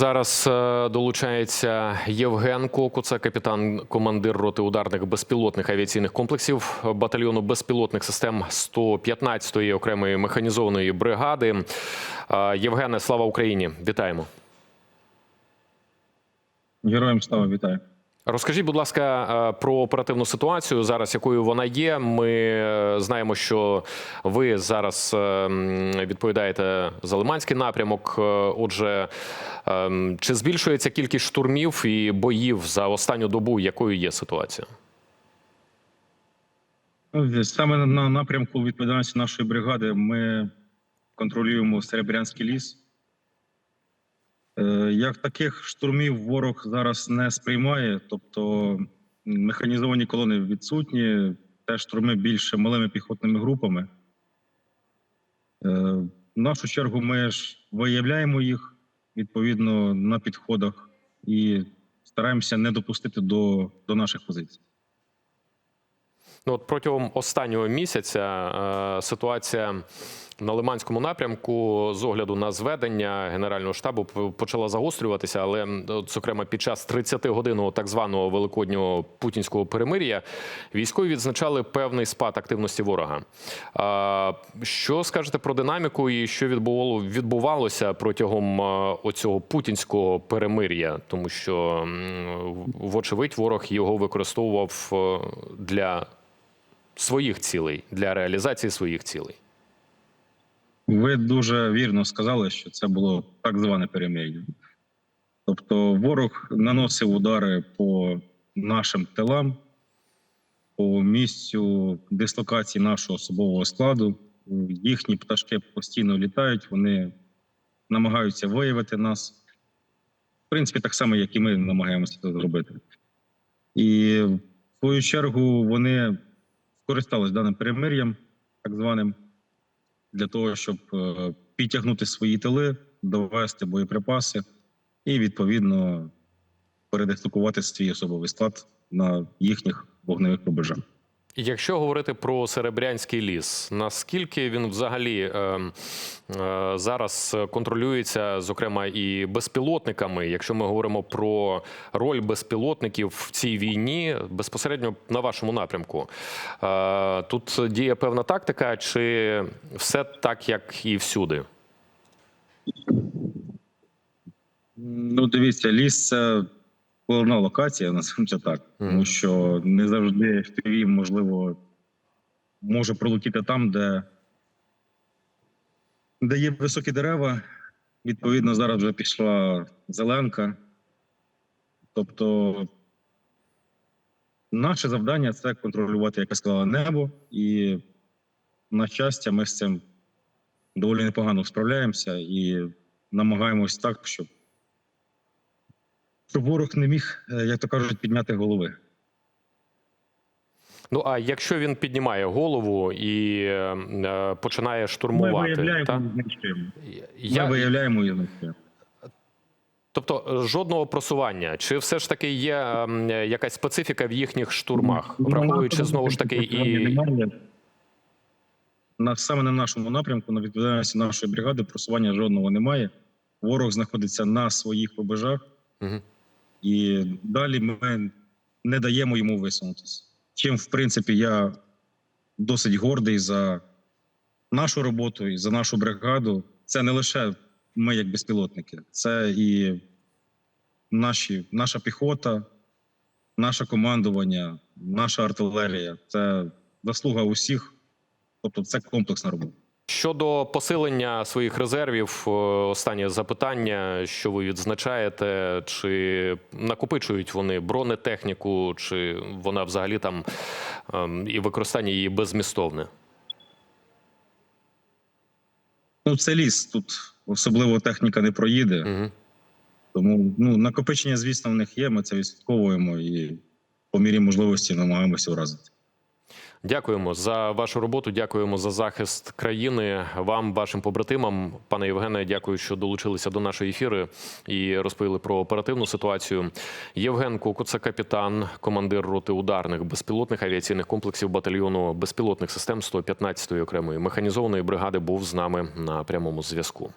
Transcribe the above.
зараз е, долучається Євген Коку, це капітан, командир роти ударних безпілотних авіаційних комплексів батальйону безпілотних систем 115-ї окремої механізованої бригади. Е, Євгене, слава Україні! Вітаємо! Героям слава вітаю. Розкажіть, будь ласка, е, про оперативну ситуацію зараз, якою вона є. Ми е, знаємо, що ви зараз е, відповідаєте за Лиманський напрямок. Отже, чи збільшується кількість штурмів і боїв за останню добу? Якою є ситуація? Саме на напрямку відповідальності нашої бригади ми контролюємо Серебрянський ліс. Е, Як таких штурмів ворог зараз не сприймає, тобто механізовані колони відсутні, теж штурми більше малими піхотними групами. Е, В нашу чергу ми ж виявляємо їх відповідно на підходах і стараємося не допустити до, до наших позицій. Ну, от протягом останнього місяця е, ситуація на Лиманському напрямку з огляду на зведення Генерального штабу почала загострюватися, але зокрема під час 30-годинного так званого великоднього путінського перемир'я військові відзначали певний спад активності ворога. А, що скажете про динаміку і що відбувало, відбувалося протягом оцього путінського перемир'я? Тому що вочевидь ворог його використовував е, для своїх цілей для реалізації своїх цілей. Ви дуже вірно сказали, що це було так зване перемир'я. Тобто, ворог наносив удари по нашим тилам, по місцю дислокації нашого особового складу. Їхні пташки постійно літають, вони намагаються виявити нас. В принципі, так само, як і ми намагаємося це зробити. І в свою чергу вони скористались даним перемир'ям, так званим для того, щоб е, підтягнути свої тили, довести боєприпаси і відповідно передислокувати свій особовий склад на їхніх вогневих рубежах. Якщо говорити про Серебрянський ліс, наскільки він взагалі е, е, зараз контролюється, зокрема, і безпілотниками, якщо ми говоримо про роль безпілотників в цій війні безпосередньо на вашому напрямку, е, тут діє певна тактика, чи все так, як і всюди? Ну, дивіться, ліс головна локація, це так, тому що не завжди FPV, можливо, може пролетіти там, де, де є високі дерева. Відповідно, зараз вже пішла зеленка. Тобто, наше завдання це контролювати, як я сказала, небо, і на щастя, ми з цим доволі непогано справляємося і намагаємось так, щоб щоб ворог не міг, е, як то кажуть, підняти голови. Ну а якщо він піднімає голову і е, е, починає Ми штурмувати, виявляємо та? і. Я, Ми виявляємо і знищуємо. Тобто жодного просування, чи все ж таки є е, якась специфіка в їхніх штурмах, Ну, враховуючи знову ж таки і немає. На саме на нашому напрямку, на відповідальності нашої бригади, просування жодного немає. Ворог знаходиться на своїх рубежах, Мгм. І далі ми не даємо йому висунутися. Чим, в принципі, я досить гордий за нашу роботу і за нашу бригаду. Це не лише ми, як безпілотники, це і наші, наша піхота, наше командування, наша артилерія. Це заслуга усіх. Тобто, це комплексна робота. Щодо посилення своїх резервів, е, останнє запитання: що ви відзначаєте, чи накопичують вони бронетехніку, чи вона взагалі там ем, і використання її беззмістовне? Ну, це ліс. Тут особливо техніка не проїде. Угу. Тому ну, накопичення, звісно, в них є. Ми це відслідковуємо і по мірі можливості намагаємося вразити. Дякуємо за вашу роботу. Дякуємо за захист країни. Вам, вашим побратимам, пане Євгене, дякую, що долучилися до нашої ефіри і розповіли про оперативну ситуацію. Євген Куку, це капітан, командир роти ударних безпілотних авіаційних комплексів батальйону безпілотних систем 115-ї окремої механізованої бригади, був з нами на прямому зв'язку.